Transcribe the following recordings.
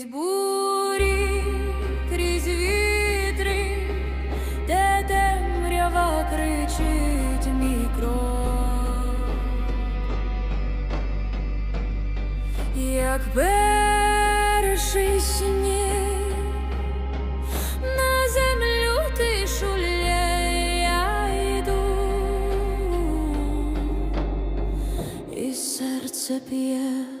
Крізь бурі, крізь вітри, де темрява кричить мій кров. як перший сніг на землю тишу я йду, і серце п'є.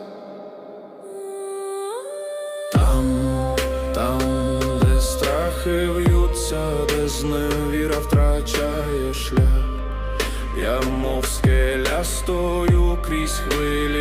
страхи в'ються, де зневіра втрачає шлях. Я мов скеля стою крізь хвилі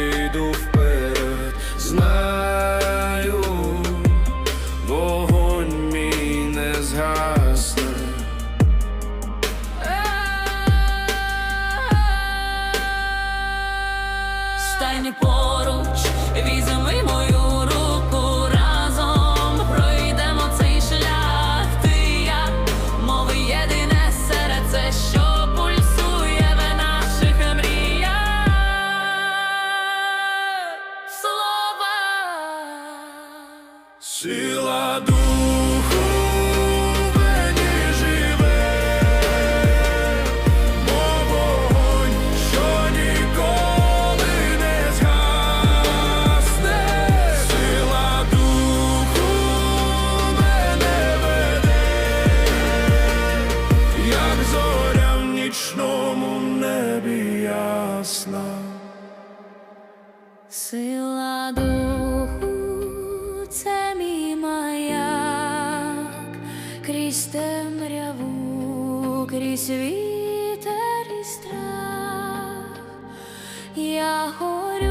Сила духу це мій маяк, крізь темряву, крізь вітер і страх. Я хочу